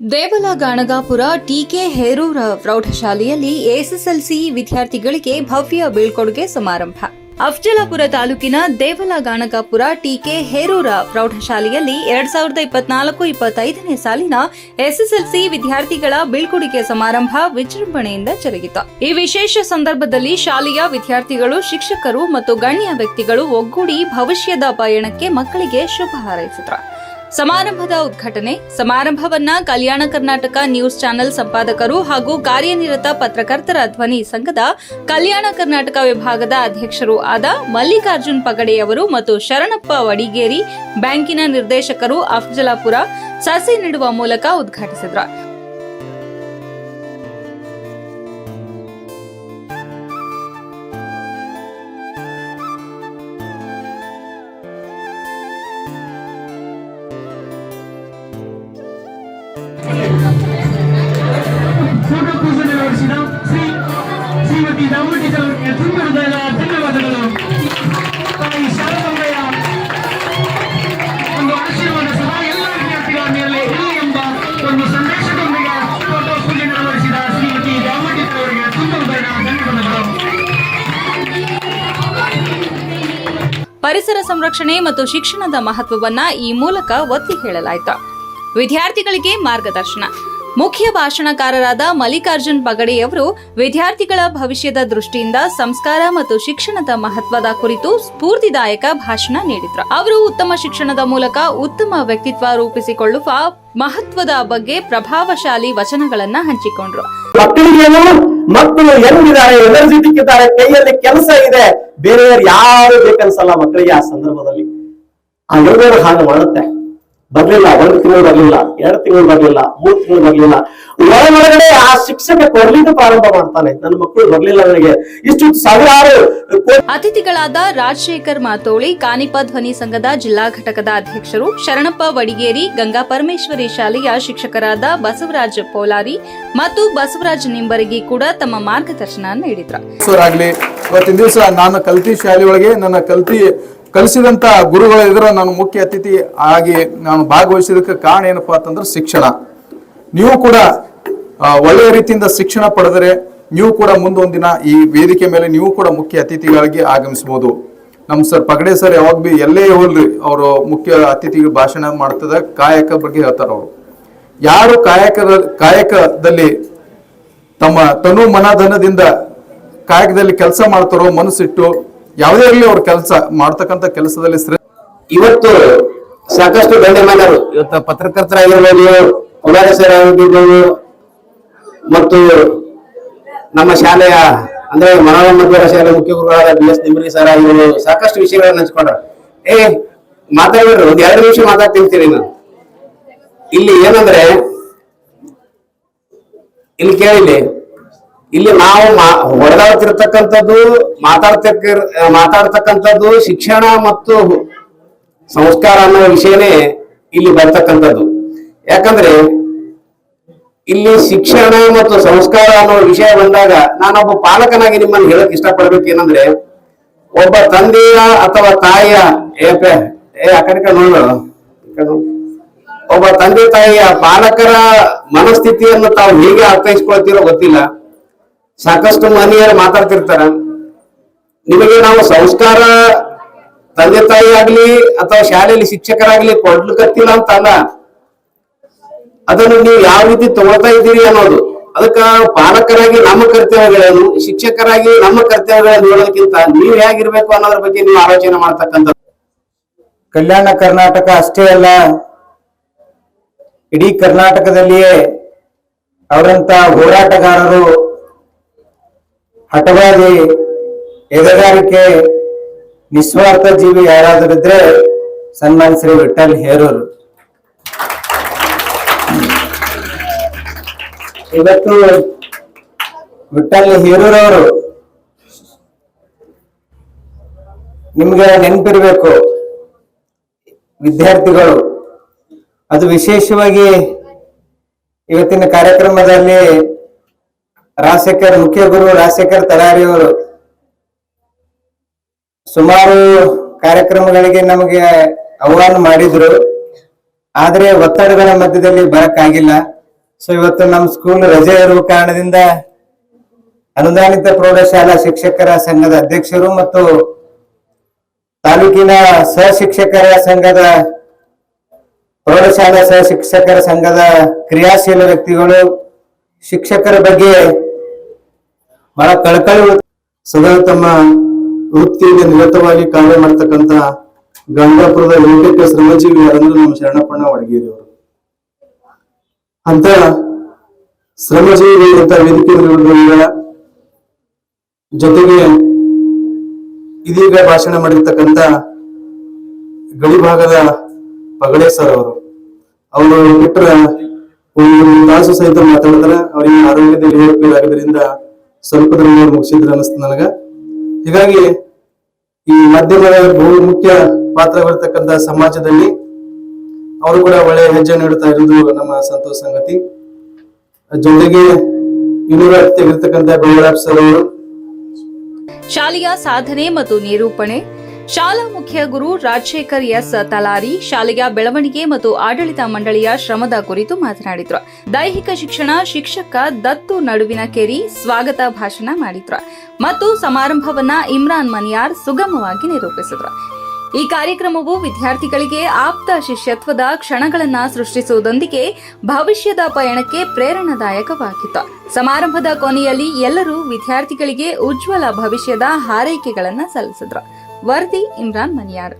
Devala Ganagapur TK ಹೇರೂರ ಪ್ರೌಢಶಾಲೆಯಲ್ಲಿ SSLC ವಿದ್ಯಾರ್ಥಿಗಳಿಗೆ ಭವ್ಯ ಬೀಳ್ಕೊಡುಗೆ ಸಮಾರಂಭ. ಅಫ್ಜಲಾಪುರ ತಾಲೂಕಿನ ದೇವಲ ಗಾಣಗಾಪುರ ಟಿಕೆ ಹೇರೂರ ಪ್ರೌಢಶಾಲೆಯಲ್ಲಿ ಎರಡ್ ಸಾವಿರದ ಇಪ್ಪತ್ನಾಲ್ಕು ಇಪ್ಪತ್ತೈದನೇ ಸಾಲಿನ ಎಸ್ಎಸ್ಎಲ್ಸಿ ವಿದ್ಯಾರ್ಥಿಗಳ ಬೀಳ್ಕೊಡುಗೆ ಸಮಾರಂಭ ವಿಜೃಂಭಣೆಯಿಂದ ಜರುಗಿತು. ಈ ವಿಶೇಷ ಸಂದರ್ಭದಲ್ಲಿ ಶಾಲೆಯ ವಿದ್ಯಾರ್ಥಿಗಳು, ಶಿಕ್ಷಕರು ಮತ್ತು ಗಣ್ಯ ವ್ಯಕ್ತಿಗಳು ಒಗ್ಗೂಡಿ ಭವಿಷ್ಯದ ಪಯಣಕ್ಕೆ ಮಕ್ಕಳಿಗೆ ಶುಭ ಹಾರೈಸಿದರು. ಸಮಾರಂಭದ ಉದ್ಘಾಟನೆ. ಸಮಾರಂಭವನ್ನ ಕಲ್ಯಾಣ ಕರ್ನಾಟಕ ನ್ಯೂಸ್ ಚಾನೆಲ್ ಸಂಪಾದಕರು ಹಾಗೂ ಕಾರ್ಯನಿರತ ಪತ್ರಕರ್ತರ ಧ್ವನಿ ಸಂಘದ ಕಲ್ಯಾಣ ಕರ್ನಾಟಕ ವಿಭಾಗದ ಅಧ್ಯಕ್ಷರು ಆದ ಮಲ್ಲಿಕಾರ್ಜುನ್ ಪಗಡೆಯವರು ಮತ್ತು ಶರಣಪ್ಪ ವಡಿಗೇರಿ ಬ್ಯಾಂಕಿನ ನಿರ್ದೇಶಕರು ಅಫ್ಜಲಾಪುರ ಸಸಿ ನೀಡುವ ಮೂಲಕ ಉದ್ಘಾಟಿಸಿದರು. ಪರಿಸರ ಸಂರಕ್ಷಣೆ ಮತ್ತು ಶಿಕ್ಷಣದ ಮಹತ್ವವನ್ನ ಈ ಮೂಲಕ ಒತ್ತಿ ಹೇಳಲಾಯಿತು. ವಿದ್ಯಾರ್ಥಿಗಳಿಗೆ ಮಾರ್ಗದರ್ಶನ. ಮುಖ್ಯ ಭಾಷಣಕಾರರಾದ ಮಲ್ಲಿಕಾರ್ಜುನ್ ಪಗಡೆಯವರು ವಿದ್ಯಾರ್ಥಿಗಳ ಭವಿಷ್ಯದ ದೃಷ್ಟಿಯಿಂದ ಸಂಸ್ಕಾರ ಮತ್ತು ಶಿಕ್ಷಣದ ಮಹತ್ವದ ಕುರಿತು ಸ್ಫೂರ್ತಿದಾಯಕ ಭಾಷಣ ನೀಡಿದ್ರು. ಅವರು ಉತ್ತಮ ಶಿಕ್ಷಣದ ಮೂಲಕ ಉತ್ತಮ ವ್ಯಕ್ತಿತ್ವ ರೂಪಿಸಿಕೊಳ್ಳುವ ಮಹತ್ವದ ಬಗ್ಗೆ ಪ್ರಭಾವಶಾಲಿ ವಚನಗಳನ್ನ ಹಂಚಿಕೊಂಡ್ರು. ಮಕ್ಕಳು ಎಲ್ಲಿದ್ದಾರೆ ಎನರ್ಜೆಟಿಕ್ ಇದ್ದಾರೆ ಕೈಯಲ್ಲಿ ಕೆಲಸ ಇದೆ, ಬೇರೆಯವ್ರು ಯಾರು ಬೇಕನ್ಸಲ್ಲ ಮಕ್ಕಳಿಗೆ ಆ ಸಂದರ್ಭದಲ್ಲಿ. ಆ ಯೋಗರು ಹಾಗೆ ಮಾಡುತ್ತೆ ಬರ್ಲಿಲ್ಲ ಒಂದು ತಿಂಗಳು ಬರ್ಲಿಲ್ಲ ಎರಡು ತಿಂಗಳು ಬರ್ಲಿಲ್ಲ ಮೂರ್ ತಿಂಗಳು ಬರ್ಲಿಲ್ಲ. ಒಳಗಡೆ ಆ ಶಿಕ್ಷಕ ಕೊಡ್ಲಿಕ್ಕೆ ಪ್ರಾರಂಭ ಮಾಡ್ತಾನೆ. ನನ್ನ ಮಕ್ಕಳು ಬರ್ಲಿಲ್ಲ ನನಗೆ. ಇಷ್ಟು ಸಾವಿರಾರು ಅತಿಥಿಗಳಾದ ರಾಜಶೇಖರ್ ಮಾತೋಳಿ ಕಾನಿಪ ಧ್ವನಿ ಸಂಘದ ಜಿಲ್ಲಾ ಘಟಕದ ಅಧ್ಯಕ್ಷರು ಶರಣಪ್ಪ ವಡಿಗೇರಿ ಗಂಗಾ ಪರಮೇಶ್ವರಿ ಶಾಲೆಯ ಶಿಕ್ಷಕರಾದ ಬಸವರಾಜ್ ಪೋಲಾರಿ ಮತ್ತು ಬಸವರಾಜ್ ನಿಂಬರಗಿ ಕೂಡ ತಮ್ಮ ಮಾರ್ಗದರ್ಶನ ನೀಡಿದ್ರು. ಆಗಲಿ ಇವತ್ತಿನ ದಿವಸ ನಾನು ಕಲ್ತಿ ಶಾಲೆಯೊಳಗೆ ನನ್ನ ಕಲ್ತಿ ಕಲಿಸಿದಂತ ಗುರುಗಳ ಎದುರು ನಾನು ಮುಖ್ಯ ಅತಿಥಿ ಆಗಿ ನಾನು ಭಾಗವಹಿಸಿದಕ್ಕೆ ಕಾರಣ ಏನಪ್ಪಾ ಅಂತಂದ್ರೆ ಶಿಕ್ಷಣ. ನೀವು ಕೂಡ ಒಳ್ಳೆಯ ರೀತಿಯಿಂದ ಶಿಕ್ಷಣ ಪಡೆದರೆ ನೀವು ಕೂಡ ಮುಂದೊಂದಿನ ಈ ವೇದಿಕೆ ಮೇಲೆ ನೀವು ಕೂಡ ಮುಖ್ಯ ಅತಿಥಿಗಳಿಗೆ ಆಗಮಿಸಬಹುದು. ನಮ್ಮ ಸರ್ ಪಗಡೆ ಸರ್ ಯಾವಾಗ ಬಿ ಎಲ್ಲೇ ಹೋಲ್ರಿ ಅವರು ಮುಖ್ಯ ಅತಿಥಿಗೆ ಭಾಷಣ ಮಾಡ್ತದ, ಕಾಯಕ ಬಗ್ಗೆ ಹೇಳ್ತಾರ ಅವರು. ಯಾರು ಕಾಯಕದ ಕಾಯಕದಲ್ಲಿ ತಮ್ಮ ತನು ಮನಧನದಿಂದ ಕಾಯಕದಲ್ಲಿ ಕೆಲಸ ಮಾಡ್ತಾರೋ ಮನಸ್ಸಿಟ್ಟು ಯಾವುದೇ ಇರಲಿ ಅವ್ರ ಕೆಲಸ ಮಾಡ್ತಕ್ಕಂತ ಕೆಲಸದಲ್ಲಿ ಇವತ್ತು ಸಾಕಷ್ಟು ಗಣ್ಯಮಾನ್ಯರು ಇವತ್ತು ಪತ್ರಕರ್ತರಾಗಿರ್ಬೋದು ಆಗಿರ್ಬೋದು ಮತ್ತು ನಮ್ಮ ಶಾಲೆಯ, ಅಂದ್ರೆ ಮನೋರಮ ಶಾಲೆ ಮುಖ್ಯ ಗುರುಗಳಾದ ಬಿ ಎಸ್ ನಿಂಬರಿ ಸರ್ ಆಗಿರ್ಬೋದು, ಸಾಕಷ್ಟು ವಿಷಯಗಳನ್ನ ಹಂಚ್ಕೊಂಡ್ರ ಏ ಮಾತಾಡಿದ್ರು ಒಂದ್ ಎರಡು ನಿಮಿಷ ಮಾತಾಡ್ತಿರ್ತೀನಿ ನಾನು ಇಲ್ಲಿ ಏನಂದ್ರೆ, ಇಲ್ಲಿ ಕೇಳಿಲಿ ಇಲ್ಲಿ ನಾವು ಹೊಡೆದಾಡ್ತಿರ್ತಕ್ಕಂಥದ್ದು, ಮಾತಾಡ್ತಕ್ಕ, ಮಾತಾಡ್ತಕ್ಕಂಥದ್ದು ಶಿಕ್ಷಣ ಮತ್ತು ಸಂಸ್ಕಾರ ಅನ್ನೋ ವಿಷಯನೇ ಇಲ್ಲಿ ಬರ್ತಕ್ಕಂಥದ್ದು ಯಾಕಂದ್ರೆ ಇಲ್ಲಿ ಶಿಕ್ಷಣ ಮತ್ತು ಸಂಸ್ಕಾರ ಅನ್ನೋ ವಿಷಯ ಬಂದಾಗ ನಾನೊಬ್ಬ ಪಾಲಕನಾಗಿ ನಿಮ್ಮನ್ನು ಹೇಳಕ್ ಇಷ್ಟಪಡ್ಬೇಕು ಏನಂದ್ರೆ, ಒಬ್ಬ ತಂದೆಯ ಅಥವಾ ತಾಯಿಯ, ಏ ಆ ಕಡೆ. ಒಬ್ಬ ತಂದೆ ತಾಯಿಯ ಪಾಲಕರ ಮನಸ್ಥಿತಿಯನ್ನು ತಾವು ಹೇಗೆ ಅರ್ಥೈಸ್ಕೊಳ್ತೀರೋ ಗೊತ್ತಿಲ್ಲ ಸಾಕಷ್ಟು ಮನೆಯರು ಮಾತಾಡ್ತಿರ್ತಾರ. ನಿಮಗೆ ನಾವು ಸಂಸ್ಕಾರ ತಂದೆ ತಾಯಿ ಆಗ್ಲಿ ಅಥವಾ ಶಾಲೆಯಲ್ಲಿ ಶಿಕ್ಷಕರಾಗ್ಲಿ ಕೊಡ್ಲಿಕ್ಕತ್ತಿಲ್ಲ ಅಂತ ಅಲ್ಲ ಅದನ್ನು ನೀವು ಯಾವ ರೀತಿ ತಗೊಳ್ತಾ ಇದ್ದೀರಿ ಅನ್ನೋದು. ಅದಕ್ಕ ಪಾಲಕರಾಗಿ ನಮ್ಮ ಕರ್ತವ್ಯಗಳೇನು, ಶಿಕ್ಷಕರಾಗಿ ನಮ್ಮ ಕರ್ತವ್ಯಗಳನ್ನು ನೋಡೋದಕ್ಕಿಂತ ನೀವು ಹೇಗಿರ್ಬೇಕು ಅನ್ನೋದ್ರ ಬಗ್ಗೆ ನೀವು ಆಲೋಚನೆ ಮಾಡ್ತಕ್ಕಂಥ ಕಲ್ಯಾಣ ಕರ್ನಾಟಕ ಅಷ್ಟೇ ಅಲ್ಲ, ಇಡೀ ಕರ್ನಾಟಕದಲ್ಲಿಯೇ ಅವರಂತ ಹೋರಾಟಗಾರರು ಹಠವಾದಿ ಎದೆಗಾರಿಕೆ ನಿಸ್ವಾರ್ಥ ಜೀವಿ ಯಾರಾದರೂ ಇದ್ರೆ ಸನ್ಮಾನ್ ಶ್ರೀ ವಿಠಲ್ ಹೇರೂರು. ಇವತ್ತು ವಿಠಲ್ ಹೇರೂರವರು ನಿಮ್ಗೆ ನೆನಪಿರ್ಬೇಕು ವಿದ್ಯಾರ್ಥಿಗಳು. ಅದು ವಿಶೇಷವಾಗಿ ಇವತ್ತಿನ ಕಾರ್ಯಕ್ರಮದಲ್ಲಿ ರಾಜಶೇಖರ್, ಮುಖ್ಯ ಗುರು ರಾಜಶೇಖರ್ ತರಾರಿಯವರು. ಸುಮಾರು ಕಾರ್ಯಕ್ರಮಗಳಿಗೆ ನಮಗೆ ಆಹ್ವಾನ ಮಾಡಿದ್ರು. ಆದ್ರೆ ಒತ್ತಡಗಳ ಮಧ್ಯದಲ್ಲಿ ಬರಕ್ಕಾಗಿಲ್ಲ. ಸೊ ಇವತ್ತು ನಮ್ಮ ಸ್ಕೂಲ್ ರಜೆ ಇರುವ ಕಾರಣದಿಂದ ಅನುದಾನಿತ ಪ್ರೌಢಶಾಲಾ ಶಿಕ್ಷಕರ ಸಂಘದ ಅಧ್ಯಕ್ಷರು ಮತ್ತು ತಾಲೂಕಿನ ಸಹಶಿಕ್ಷಕರ ಸಂಘದ ಪ್ರೌಢಶಾಲಾ ಸಹಶಿಕ್ಷಕರ ಸಂಘದ ಕ್ರಿಯಾಶೀಲ ವ್ಯಕ್ತಿಗಳು ಶಿಕ್ಷಕರ ಬಗ್ಗೆ ಬಹಳ ಕಳಕಳಿ ಸದಾ ತಮ್ಮ ವೃತ್ತಿಯಲ್ಲಿ ನಿರತವಾಗಿ ಕಾರ್ಯ ಮಾಡ್ತಕ್ಕಂತ ಗಂಗಾಪುರದ ಏಕೈಕ ಶ್ರಮಜೀವಿ ಯಾರಂದ್ರೆ ನಮ್ಮ ಶರಣಪ್ಪಣ್ಣ ಒಡಗೇರಿ ಅವರು ಅಂತ ಶ್ರಮಜೀವಿ ಅಂತ ವೇದಿಕೆ ಜೊತೆಗೆ ಇದೀಗ ಭಾಷಣ ಮಾಡಿರ್ತಕ್ಕಂತ ಗಡಿ ಭಾಗದ ಪಗಡೆ ಸರ್ ಅವರು. ಅವರು ಬಿಟ್ರ ಒಂದು ತಾಸು ಸಹಿತ ಮಾತಾಡಿದ್ರೆ ಅವರಿಗೆ ಆರೋಗ್ಯದಲ್ಲಿ ಏರುಪೇರು ಆಗೋದ್ರಿಂದ ಸ್ವಲ್ಪದ್ರಲ್ಲಿ ಮುಗಿಸಿದ್ರು ಅನಿಸ್ತು ನನಗ. ಹೀಗಾಗಿ ಈ ಮಾಧ್ಯಮದ ಬಹು ಮುಖ್ಯ ಪಾತ್ರ ಬರ್ತಕ್ಕಂತ ಸಮಾಜದಲ್ಲಿ ಅವರು ಕೂಡ ಒಳ್ಳೆಯ ಹೆಜ್ಜೆ ನೀಡುತ್ತಾ ಇರುವುದು ನಮ್ಮ ಸಂತೋಷ ಸಂಗತಿ. ಜೊತೆಗೆ ಇನ್ನೂರ ಹತ್ತಿರತಕ್ಕಂತ ಬೆಂಗಳೂರು ಸರ್ ಅವರು. ಶಾಲೆಯ ಸಾಧನೆ ಮತ್ತು ನಿರೂಪಣೆ ಶಾಲಾ ಮುಖ್ಯ ಗುರು ರಾಜಶೇಖರ್ ಎಸ್ ತಲಾರಿ ಶಾಲೆಯ ಬೆಳವಣಿಗೆ ಮತ್ತು ಆಡಳಿತ ಮಂಡಳಿಯ ಶ್ರಮದ ಕುರಿತು ಮಾತನಾಡಿದ್ರು. ದೈಹಿಕ ಶಿಕ್ಷಣ ಶಿಕ್ಷಕ ದತ್ತು ನಡುವಿನ ಕೆರಿ ಸ್ವಾಗತ ಭಾಷಣ ಮಾಡಿದ್ರು. ಮತ್ತು ಸಮಾರಂಭವನ್ನ ಇಮ್ರಾನ್ ಮನಿಯಾರ್ ಸುಗಮವಾಗಿ ನಿರೂಪಿಸಿದ್ರು. ಈ ಕಾರ್ಯಕ್ರಮವು ವಿದ್ಯಾರ್ಥಿಗಳಿಗೆ ಆಪ್ತ ಶಿಷ್ಯತ್ವದ ಕ್ಷಣಗಳನ್ನು ಸೃಷ್ಟಿಸುವುದೊಂದಿಗೆ ಭವಿಷ್ಯದ ಪಯಣಕ್ಕೆ ಪ್ರೇರಣಾದಾಯಕವಾಗಿತ್ತು. ಸಮಾರಂಭದ ಕೊನೆಯಲ್ಲಿ ಎಲ್ಲರೂ ವಿದ್ಯಾರ್ಥಿಗಳಿಗೆ ಉಜ್ವಲ ಭವಿಷ್ಯದ ಹಾರೈಕೆಗಳನ್ನು ಸಲ್ಲಿಸಿದ್ರು. ವರದಿ ಇಮ್ರಾನ್ ಮನಿಯಾರ್